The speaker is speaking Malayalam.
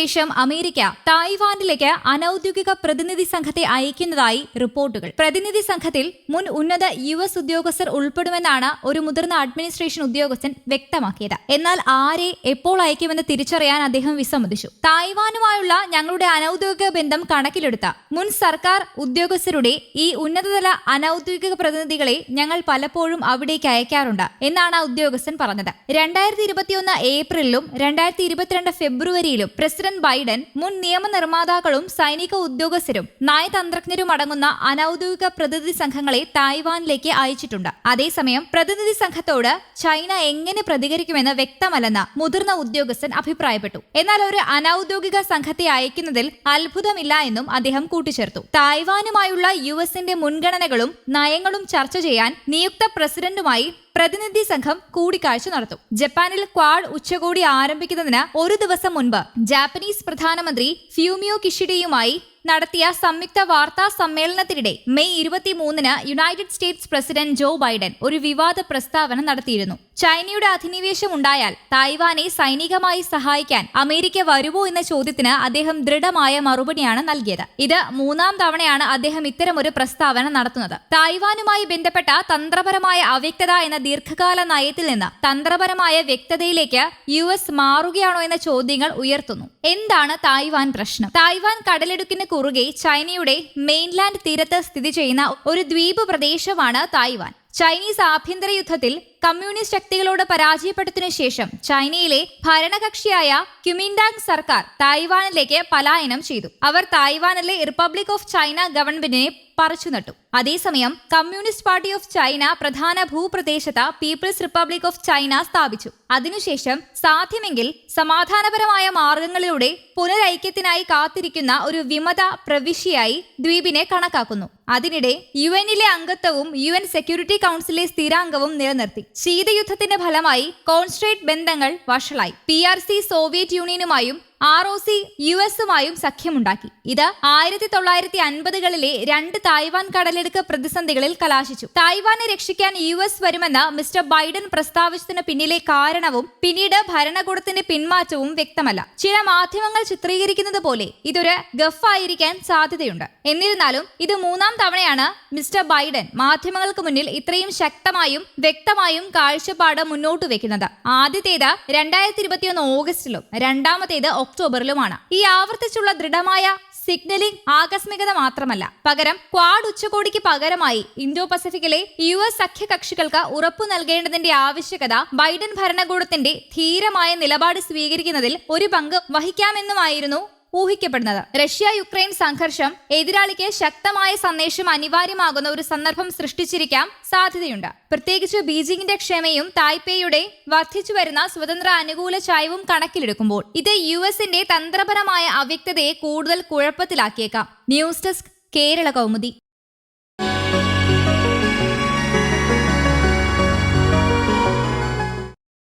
ശേഷം അമേരിക്ക തായ്വാനിലേക്ക് അനൌദ്യോഗിക പ്രതിനിധി സംഘത്തെ അയക്കുന്നതായി റിപ്പോർട്ടുകൾ. പ്രതിനിധി സംഘത്തിൽ മുൻ ഉന്നത യു എസ് ഉദ്യോഗസ്ഥർ ഉൾപ്പെടുമെന്നാണ് ഒരു മുതിർന്ന അഡ്മിനിസ്ട്രേഷൻ ഉദ്യോഗസ്ഥൻ വ്യക്തമാക്കിയത്. എന്നാൽ ആരെ എപ്പോൾ അയക്കുമെന്ന് തിരിച്ചറിയാൻ അദ്ദേഹം വിസമ്മതിച്ചു. തായ്വാനുമായുള്ള ഞങ്ങളുടെ അനൌദ്യോഗിക ബന്ധം കണക്കിലെടുത്ത മുൻ സർക്കാർ ഉദ്യോഗസ്ഥരുടെ ഈ ഉന്നതതല അനൌദ്യോഗിക പ്രതിനിധികളെ ഞങ്ങൾ പലപ്പോഴും അവിടേക്ക് അയക്കാറുണ്ട് എന്നാണ് ഉദ്യോഗസ്ഥൻ പറഞ്ഞത്. രണ്ടായിരത്തി ഇരുപത്തിയൊന്ന് ഏപ്രിലിലും രണ്ടായിരത്തി ഇരുപത്തിരണ്ട് ഫെബ്രുവരിയിലും പ്രസിഡന്റ് ബൈഡൻ മുൻ നിയമനിർമ്മാതാക്കളും സൈനിക ഉദ്യോഗസ്ഥരും നയതന്ത്രജ്ഞരും അടങ്ങുന്ന അനൌദ്യോഗിക പ്രതിനിധി സംഘങ്ങളെ തായ്വാനിലേക്ക് അയച്ചിട്ടുണ്ട്. അതേസമയം പ്രതിനിധി സംഘത്തോട് ചൈന എങ്ങനെ പ്രതികരിക്കുമെന്ന് വ്യക്തമല്ലെന്ന് മുതിർന്ന ഉദ്യോഗസ്ഥൻ അഭിപ്രായപ്പെട്ടു. എന്നാൽ ഒരു അനൌദ്യോഗിക സംഘത്തെ അയക്കുന്നതിൽ അത്ഭുതമില്ല എന്നും അദ്ദേഹം കൂട്ടിച്ചേർത്തു. തായ്വാനുമായുള്ള യു എസിന്റെ മുൻഗണനകളും നയങ്ങളും ചർച്ച ചെയ്യാൻ നിയുക്ത പ്രസിഡന്റുമായി പ്രതിനിധി സംഘം കൂടിക്കാഴ്ച നടത്തും. ജപ്പാനിൽ ക്വാഡ് ഉച്ചകോടി ആരംഭിക്കുന്നതിന് ഒരു ദിവസം മുൻപ് ജാപ്പനീസ് പ്രധാനമന്ത്രി ഫ്യൂമിയോ കിഷിഡയുമായി നടത്തിയ സംയുക്ത വാർത്താ സമ്മേളനത്തിനിടെ മെയ് ഇരുപത്തിമൂന്നിന് United States president Joe Biden ഒരു വിവാദ പ്രസ്താവന നടത്തിയിരുന്നു. ചൈനയുടെ അധിനിവേശം ഉണ്ടായാൽ തായ്വാനെ സൈനികമായി സഹായിക്കാൻ അമേരിക്ക വരുമോ എന്ന ചോദ്യത്തിന് അദ്ദേഹം ദൃഢമായ മറുപടിയാണ് നൽകിയത്. ഇത് മൂന്നാം തവണയാണ് അദ്ദേഹം ഇത്തരമൊരു പ്രസ്താവന നടത്തുന്നത്. തായ്വാനുമായി ബന്ധപ്പെട്ട തന്ത്രപരമായ അവ്യക്തത എന്ന ദീർഘകാല നയത്തിൽ നിന്ന് തന്ത്രപരമായ വ്യക്തതയിലേക്ക് യു മാറുകയാണോ എന്ന ചോദ്യങ്ങൾ ഉയർത്തുന്നു. എന്താണ് തായ്വാൻ പ്രശ്നം? തായ്വാൻ കടലിടുക്കിന് കുറുകെ ചൈനയുടെ മെയിൻലാൻഡ് തീരത്ത് സ്ഥിതി ചെയ്യുന്ന ഒരു ദ്വീപ് പ്രദേശമാണ് തായ്വാൻ. ചൈനീസ് ആഭ്യന്തര യുദ്ധത്തിൽ കമ്മ്യൂണിസ്റ്റ് ശക്തികളോട് പരാജയപ്പെട്ടതിനു ശേഷം ചൈനയിലെ ഭരണകക്ഷിയായ ക്യുമിൻഡാങ് സർക്കാർ തായ്വാനിലേക്ക് പലായനം ചെയ്തു. അവർ തായ്വാനിലെ റിപ്പബ്ലിക് ഓഫ് ചൈന ഗവൺമെന്റിനെ പറിച്ചുനട്ടു അതേസമയം കമ്മ്യൂണിസ്റ്റ് പാർട്ടി ഓഫ് ചൈന പ്രധാന ഭൂപ്രദേശത്ത് പീപ്പിൾസ് റിപ്പബ്ലിക് ഓഫ് ചൈന സ്ഥാപിച്ചു. അതിനുശേഷം സാധ്യമെങ്കിൽ സമാധാനപരമായ മാർഗങ്ങളിലൂടെ പുനരൈക്യത്തിനായി കാത്തിരിക്കുന്ന ഒരു വിമത പ്രവിശ്യയായി ദ്വീപിനെ കണക്കാക്കുന്നു. അതിനിടെ യു എന്നിലെ അംഗത്വവും യു എൻ സെക്യൂരിറ്റി കൗൺസിലെ സ്ഥിരാംഗവും നിലനിർത്തി. ശീതയുദ്ധത്തിന്റെ ഫലമായി കോൺസ്ട്രേറ്റ് ബന്ധങ്ങൾ വഷളായി. പി ആർ സി സോവിയറ്റ് യൂണിയനുമായും ആർ ഒ സി യു എസുമായും സഖ്യമുണ്ടാക്കി. ഇത് ആയിരത്തി തൊള്ളായിരത്തി അൻപതുകളിലെ രണ്ട് തായ്വാൻ കടലെടുക്ക് പ്രതിസന്ധികളിൽ കലാശിച്ചു. തായ്വാനെ രക്ഷിക്കാൻ യു എസ് വരുമെന്ന് മിസ്റ്റർ ബൈഡൻ പ്രസ്താവിച്ചതിന് പിന്നിലെ കാരണവും പിന്നീട് ഭരണകൂടത്തിന്റെ പിന്മാറ്റവും വ്യക്തമല്ല. ചില മാധ്യമങ്ങൾ ചിത്രീകരിക്കുന്നത് പോലെ ഇതൊരു ഗഫായിരിക്കാൻ സാധ്യതയുണ്ട്. എന്നിരുന്നാലും ഇത് മൂന്നാം തവണയാണ് മിസ്റ്റർ ബൈഡൻ മാധ്യമങ്ങൾക്ക് മുന്നിൽ ഇത്രയും ശക്തമായും വ്യക്തമായും കാഴ്ചപ്പാട് മുന്നോട്ട് വെക്കുന്നത്. ആദ്യത്തേത് രണ്ടായിരത്തി ഇരുപത്തിയൊന്ന് ഓഗസ്റ്റിലും രണ്ടാമത്തേത് ഒക്ടോബറിലുമാണ്. ഈ ആവർത്തിച്ചുള്ള ദൃഢമായ സിഗ്നലിംഗ് ആകസ്മികത മാത്രമല്ല. പകരം ക്വാഡ് ഉച്ചകോടിക്ക് പകരമായി ഇന്തോ പസഫിക്കിലെ യു എസ് സഖ്യകക്ഷികൾക്ക് ഉറപ്പു നൽകേണ്ടതിന്റെ ആവശ്യകത ബൈഡൻ ഭരണകൂടത്തിന്റെ ധീരമായ നിലപാട് സ്വീകരിക്കുന്നതിൽ ഒരു പങ്ക് വഹിക്കാമെന്നുമായിരുന്നു ഊഹിക്കപ്പെടുന്നത്. റഷ്യ യുക്രൈൻ സംഘർഷം എതിരാളിക്ക് ശക്തമായ സന്ദേശം അനിവാര്യമാകുന്ന ഒരു സന്ദർഭം സൃഷ്ടിച്ചിരിക്കാം സാധ്യതയുണ്ട്. പ്രത്യേകിച്ച് ബീജിംഗിന്റെ ക്ഷമയും തായ്പേയുടെ വർദ്ധിച്ചു വരുന്ന സ്വതന്ത്ര അനുകൂല ചായവും കണക്കിലെടുക്കുമ്പോൾ ഇത് യു എസിന്റെ തന്ത്രപരമായ അവ്യക്തതയെ കൂടുതൽ കുഴപ്പത്തിലാക്കിയേക്കാം. News desk Kerala Kaumudi.